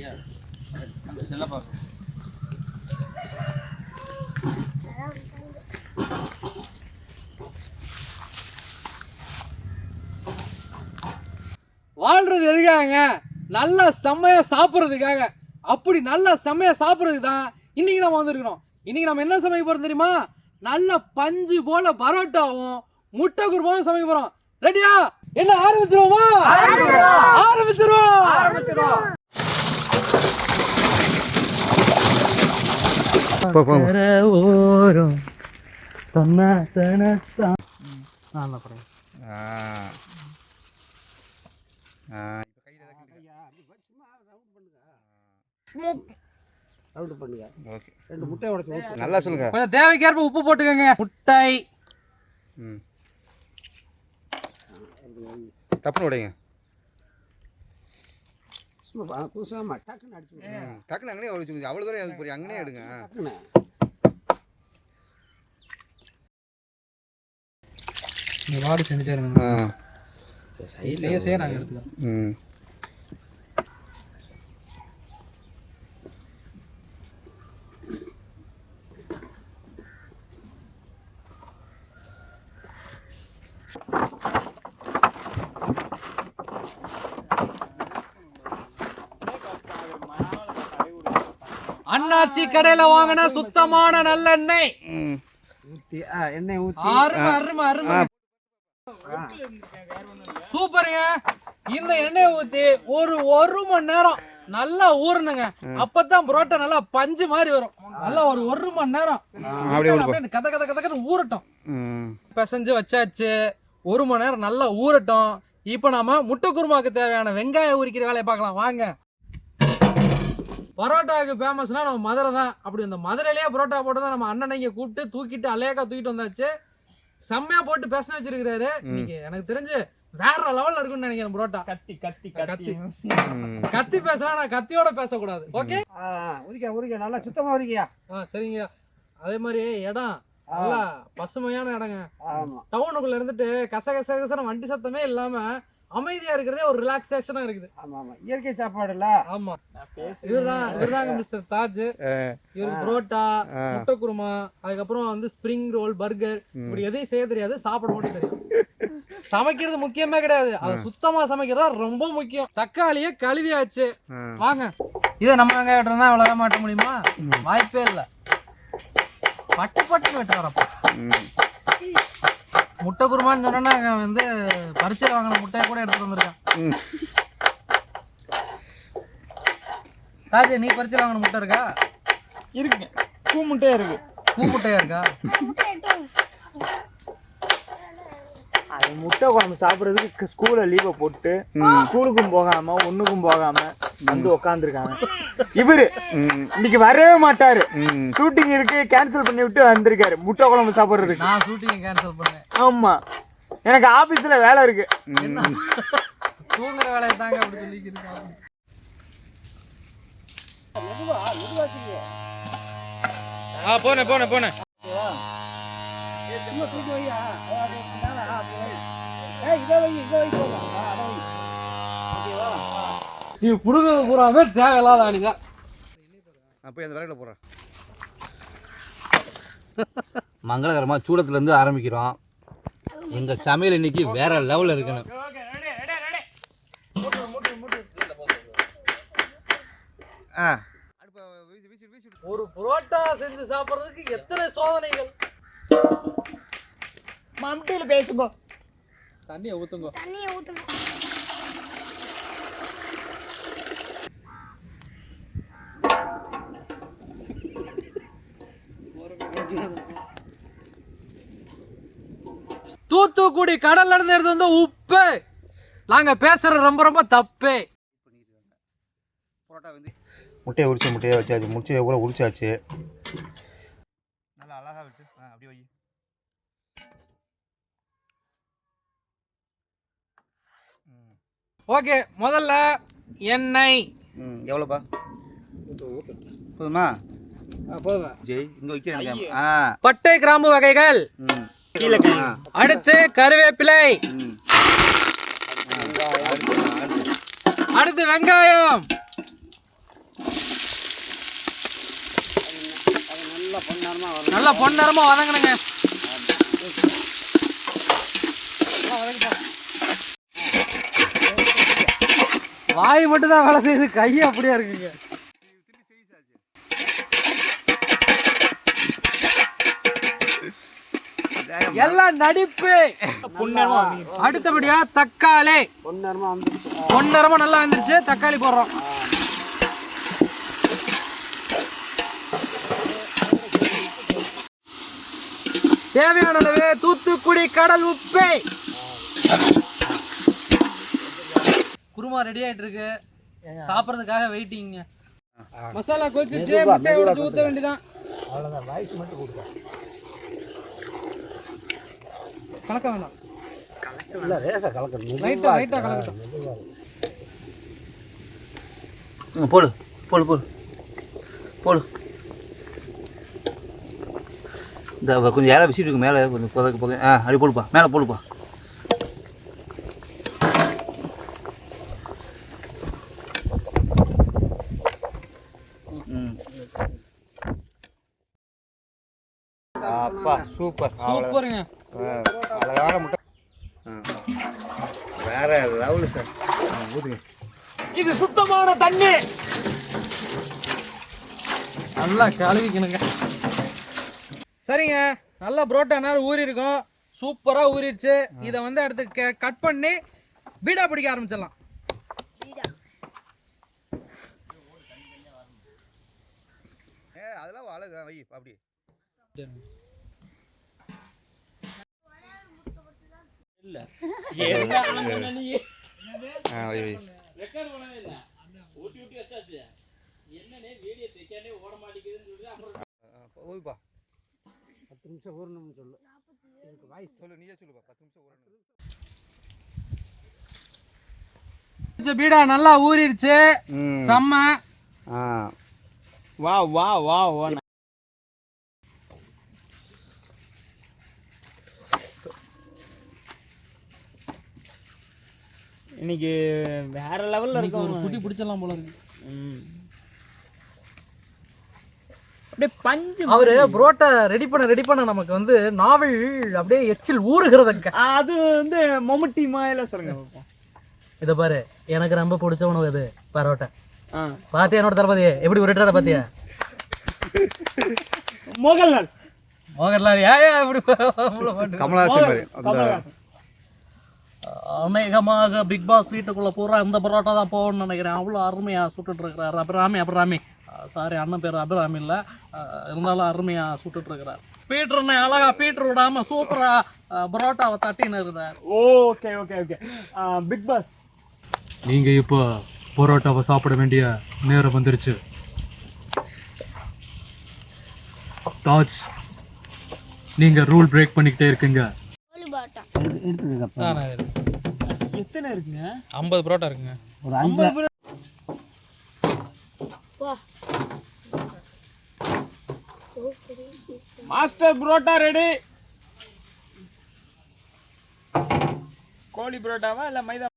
சரியா அந்த செல்ல பார்க்கணும். வாழ்றது எதுக்காக நல்லா செம்மையா சாப்பிட்றதுக்காக. அப்படி நல்லா செம்மையா சாப்பிட்றதுக்கு தான் இன்னைக்கு நம்ம வந்திருக்கிறோம். இன்னைக்கு நம்ம என்ன சமைக்க போறோம் தெரியுமா? நல்ல பஞ்சு போல பரோட்டாவும் முட்டை குருமாவும் சமைக்க போறோம். ரெடியா என்ன ஆரம்பிச்சிருவோமா. ஆரம்பிச்சிருவோம். ஓரம் நல்லா படம் ஸ்மோக் ரவுண்டு பண்ணுங்க. ஓகே. ரெண்டு முட்டையை உடச்சு ஊற்று நல்லா சொல்லுங்க. கொஞ்சம் தேவைக்கேற்ப உப்பு போட்டுக்கோங்க. முட்டை. ம். டப்புன்னு உடைங்க. புதுசாக டக்குன்னு அடிச்சு டக்குன்னு அங்கனே உடைச்சு அவ்வளோ தூரம் போறீங்க? அங்கனே எடுங்க. டக்குன்னு. இந்த வாடி செஞ்சுட்டே இருங்க. செய்ய செய்ய நாங்கள் எடுத்துக்கிறோம் ம். அண்ணாச்சி கடையில வாங்கின சுத்தமான நல்லெண்ணெய் எண்ணெய். அருமை அருமை அருமை சூப்பருங்க. இந்த எண்ணெய் ஊத்தி ஒரு ஒரு மணி நேரம் நல்லா ஊறணுங்க. அப்பதான் புரோட்டா நல்லா பஞ்சு மாதிரி வரும். நல்லா ஒரு ஒரு மணி நேரம். அப்படியே கத கத கத ஊறட்டும். பிசைஞ்சு வச்சாச்சு. ஒரு மணி நேரம் நல்லா ஊறட்டும். இப்போ நாம முட்டை குருமாக்கு தேவையான வெங்காயம் உரிக்கிற வேலையை பார்க்கலாம். வாங்க. பரோட்டாவுக்கு ஃபேமஸ்னா நம்ம மதுரை தான். அப்படி இந்த மதுரையிலேயே பரோட்டா போட்டு தான் நம்ம அண்ணனை இங்கே கூப்பிட்டு தூக்கிட்டு அலேக்கா தூக்கிட்டு வந்தாச்சு. செம்மையா போட்டு பேச வச்சிருக்கிறாரு. இன்னைக்கு எனக்கு தெரிஞ்சு வேற லெவல்ல இருக்கும்னு நினைக்கிறேன் பரோட்டா. கத்தி கத்தி கத்தி. ம். கத்தி பேசலாம் நான் கத்தியோட பேசக்கூடாது. ஓகே? உரிக்க உரிக்க நல்லா சுத்தமாக உரிக்கியா? ஆ சரிங்க அதே மாதிரி இடம். நல்லா பசுமையான இடங்க. டவுனுக்குள்ள இருந்துட்டு கச கச கசன வண்டி சத்தமே இல்லாம அமைதியா இருக்கிறதே ஒரு ரிலாக்ஸேஷனா இருக்குது. ஆமாம் ஆமாம் இயற்கை சாப்பாடுல. ஆமா. இவர்தான் இவர்தாங்க மிஸ்டர் தாஜ். இவருக்கு புரோட்டா முட்டை குருமா அதுக்கப்புறம் வந்து ஸ்ப்ரிங் ரோல் பர்கர் இப்படி எதையும் செய்ய தெரியாது சாப்பிட மட்டும் தெரியும் சமைக்கிறது முக்கியமே கிடையாது. அது சுத்தமா சமைக்கிறதா ரொம்ப முக்கியம். தக்காளியை கழுவியாச்சு. வாங்க. இதை நம்ம வெங்காயம் வெட்டுறதா இவ்வளோ மாட்ட முடியுமா? வாய்ப்பே இல்லை. பட்டு பட்டு வெட்டுறாரப்பா. ம். முட்டை குருமான்னு சொன்னா அவன் வந்து பரிசையில் வாங்கின முட்டையை கூட எடுத்துட்டு வந்திருக்கான். ராஜு நீ பரிசையில் வாங்கின முட்டை இருக்கா? இருக்குங்க. பூ முட்டையா இருக்கு. பூ முட்டையா இருக்கா? அது முட்டை குழம்பு சாப்பிட்றதுக்கு ஸ்கூல்ல லீவை போட்டு ஸ்கூலுக்கும் போகாம ஒண்ணுக்கும் போகாம வந்து உக்காந்துருக்காங்க. இவரு இன்னைக்கு வரவே மாட்டாரு. ஷூட்டிங் இருக்கு கேன்சல் பண்ணி விட்டு வந்திருக்காரு. முட்டை குழம்பு சாப்பிட்றதுக்கு. நான் ஷூட்டிங் கேன்சல் பண்ணேன். ஆமா. எனக்கு ஆபீஸ்ல வேலை இருக்கு. தூங்குற வேலையை தாங்க அப்படி சொல்லிக்கிருக்காங்க ஆ போனேன் போனேன் போனேன். ஏய் இதை வை இதை வை ஓகேவா நீ புடுங்கிறது பூராவே தேவையில்லாத ஆளிதான் அப்போ இந்த விறகுல போடுறேன். மங்களகரமாக சூடத்துலேருந்து ஆரம்பிக்கிறோம். எங்கள் சமையல் இன்னைக்கு வேற லெவலில் இருக்கணும். ஆ. ஒரு புரோட்டா செஞ்சு சாப்பிடுறதுக்கு எத்தனை சோதனைகள்? மம்பியில பேசுங்க தண்ணியை ஊத்துங்க. தூத்துக்குடி கடல்ல இருந்து எடுத்து வந்த உப்பு. நாங்க பேசுறது ரொம்ப ரொம்ப தப்பு. பரோட்டா வந்து முட்டையை உரிச்சு முட்டையை வச்சாச்சு. முட்டையை கூட உரிச்சாச்சு. நல்லா அழகா விட்டு அப்படியே வை. ஓகே முதல்ல எண்ணெய். ம் எவ்வளோப்பா? போதுமா? பட்டை கிராம்பு வகைகள். அடுத்து கருவேப்பிலை. அடுத்து வெங்காயம். நல்லா பொன்னரமா வதங்கணுங்க. வாய் மட்டும் தான் வேலை செய்யுது கையே அப்படியே இருக்குங்க. எல்லாம் நடிப்பு. அடுத்தபடியா தக்காளி. பொன்னரமா நல்லா வந்துருச்சு. தக்காளி போடுறோம். தேவையான அளவு தூத்துக்குடி கடல் உப்பு. குருமா ரெடி ஆயிட்டு இருக்கு சாப்பிட்றதுக்காக வெயிட்டிங்க மசாலா கொதிச்சு முட்டையை உடைச்சு ஊத்த வேண்டியதான் அவ்வளோதான் வாய்ஸ் மட்டும் கொடுக்க கலக்க வேணாம். இல்லை ரேசா கலக்கணும். லைட்டா லைட்டா கலக்கட்டும். போடு போடு போடு. போடு. இந்த கொஞ்சம் இலை விசிட்டு இருக்கு மேலே கொஞ்சம் புதக்க போக ஆ அப்படி போடுப்பா. மேலே போடுப்பா. அப்பா சூப்பர். அவ்வளோ சூப்பருங்க அழகான முட்டை ஆ. வேற லெவலு சார் ஊதுங்க இது சுத்தமான தண்ணி. நல்லா கழுவிக்கணுங்க. சரிங்க. நல்லா புரோட்டா நேரம் ஊறி இருக்கும் சூப்பராக ஊறிடுச்சு. இதை வந்து அடுத்து கட் பண்ணி பீடா பிடிக்க ஆரம்பிச்சிடலாம். அதெல்லாம் அழகு வை அப்படி ஆ வை வை ஓய்ப்பா பத்து நிமிஷம் ஊறணும்னு சொல்லு. இதுக்கு வாய்ஸ் சொல்லு நீயே சொல்லுப்பா. பத்து நிமிஷம் ஊறணும் பீடா நல்லா ஊறிடுச்சு செம்ம. வா வா வா இன்னைக்கு வேற லெவல்ல இன்னைக்கு ஒரு இருக்கும் குட்டி பிடிச்சிடலாம் போல இருக்கு. அப்படியே பஞ்சு அவரு புரோட்டா ரெடி பண்ண ரெடி பண்ண நமக்கு வந்து நாவல் அப்படியே எச்சில் ஊறுகிறதுங்க. அது வந்து மம்முட்டி மாயில சொல்லுங்க. இதை பாரு எனக்கு ரொம்ப பிடிச்ச உணவு இது பரோட்டா. ஆ. பாத்தியா என்னோட தளபதி எப்படி உருட்டுறத பாத்தியா? மோகன்லால். மோகன்லால் ஏன் ஏன் இப்படி? கமலஹாசன் மாதிரி. அநேகமாக பிக் பாஸ் வீட்டுக்குள்ள பூரா இந்த பரோட்டா தான் போகணும்னு நினைக்கிறேன். அவ்வளோ அருமையாக சுட்டுட்டு இருக்கிறார். அபிராமி அபிராமி. சாரி அண்ணன் பேர் அபிராமி இல்லை. இருந்தாலும் அருமையாக சுட்டுட்டு இருக்கிறார். பீட்டர் அண்ணன் அழகா பீட்டர் விடாம சூப்பரா அஹ், பரோட்டாவை தட்டின்னு இருக்கிறார் okay okay okay Bigg Boss நீங்க இப்போ பரோட்டாவை சாப்பிட வேண்டிய நேரம் வந்துருச்சு. டாச் நீங்க ரூல் பிரேக் பண்ணிக்கிட்டே இருக்கீங்க. எத்தனை இருக்குங்க? ஐம்பது பரோட்டா இருக்குங்க. ஒரு அஞ்சு. Master parotta ready. கோழி புரோட்டாவா இல்ல மைதா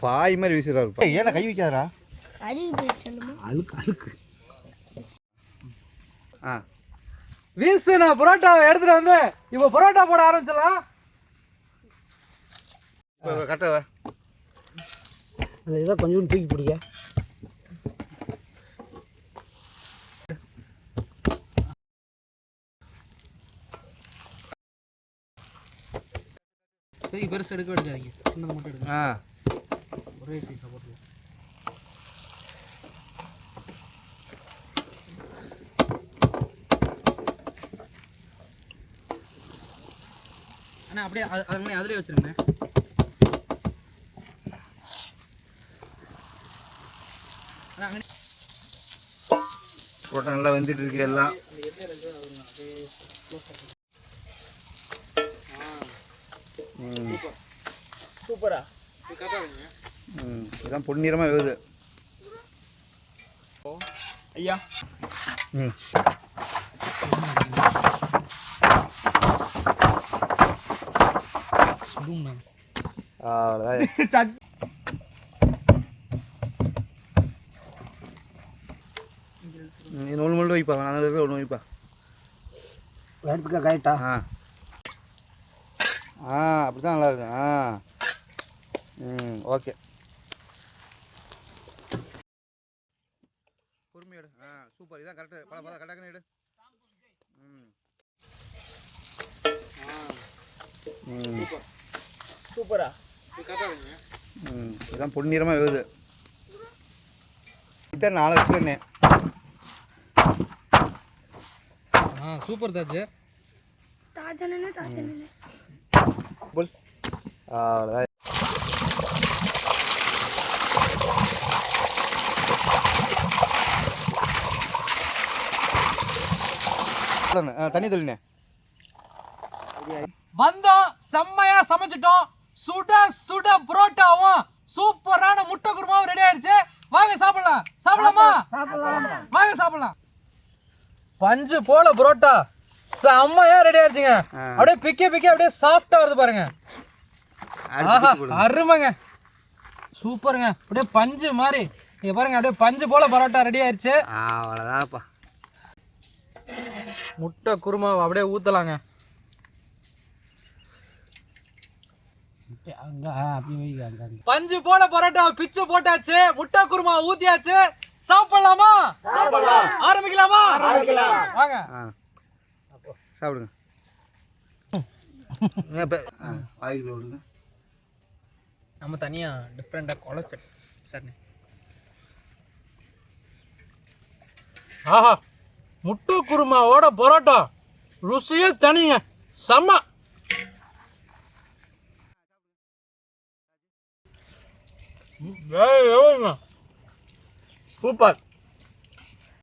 பாய் மாதிரி வீசுறாரு ஏன்னா கை வைக்காதரா அழுக்கு அழுக்கு. ஆ. வீசு நான் பரோட்டாவை எடுத்துட்டு வந்து இப்போ பரோட்டா போட ஆரம்பிச்சிடலாம். கட்ட அந்த இதை கொஞ்சம் தூக்கி பிடிக்க. சரி பெருசு எடுக்க எடுக்காதீங்க சின்னதை மட்டும் எடுங்க. ஆ. ஒரே சைஸாக போட்டுருவோம் அண்ணா அப்படியே அது அது அதிலே வச்சிருங்க. அண்ணா அங்கனே புரோட்டா நல்லா வெந்துட்டு இருக்கு எல்லாம். சூப்பரா. ம் இதான் பொன்னிறமாக வேகுது ஐயா. ம். அவ்வளோதான் நீ ஒன்று மட்டும் வைப்பா நான் அதில் ஒன்று வைப்பா. எடுத்துக்க கரெக்டா ஆ? ஆ. அப்படி தான் நல்லா இருக்கு. ஆ. ம் ஓகே பொறுமையா எடு ஆ சூப்பர். இதான் கரெக்டு பல பல கரெக்டாக எடு ம். சூப்பரா? ம். இதான் பொன்னிறமாக வேகுது இதான் நாளை வச்சுக்கிறேன் ஆ சூப்பர் தாஜ். தாஜனனே புல். அவ்வளோதான் தண்ணி தெளினே வந்தோம் செம்மையா சமைச்சிட்டோம். சுட சுட புரோட்டாவும் சூப்பரான முட்டை குருமாவும் ரெடி ஆயிருச்சு. வாங்க சாப்பிடலாம். சாப்பிடலாமா? வாங்க சாப்பிடலாம். பஞ்சு போல புரோட்டா. செம்மையா ரெடி ஆயிருச்சுங்க. அப்படியே பிக்க பிக்க அப்படியே சாஃப்டா வருது பாருங்க. ஆஹா அருமைங்க. சூப்பருங்க. அப்படியே பஞ்சு மாதிரி. இங்க பாருங்க அப்படியே பஞ்சு போல பரோட்டா ரெடி ஆயிருச்சு. அவ்வளோதான்ப்பா முட்டை குருமாவை அப்படியே அங்கே பஞ்சு போல பரோட்டா பிச்சு போட்டாச்சு முட்டை குருமா ஊத்தியாச்சு. சாப்பிடலாமா? ஆரம்பிக்கலாமா? வாங்க. ஆ. சாப்பிடுங்க. நம்ம தனியா டிஃப்ரெண்டா குழச்ச சட்னி ஆஹா. முட்டை குருமாவோட பரோட்டா. ருசியே தனிங்க. செம்ம. சூப்பர்.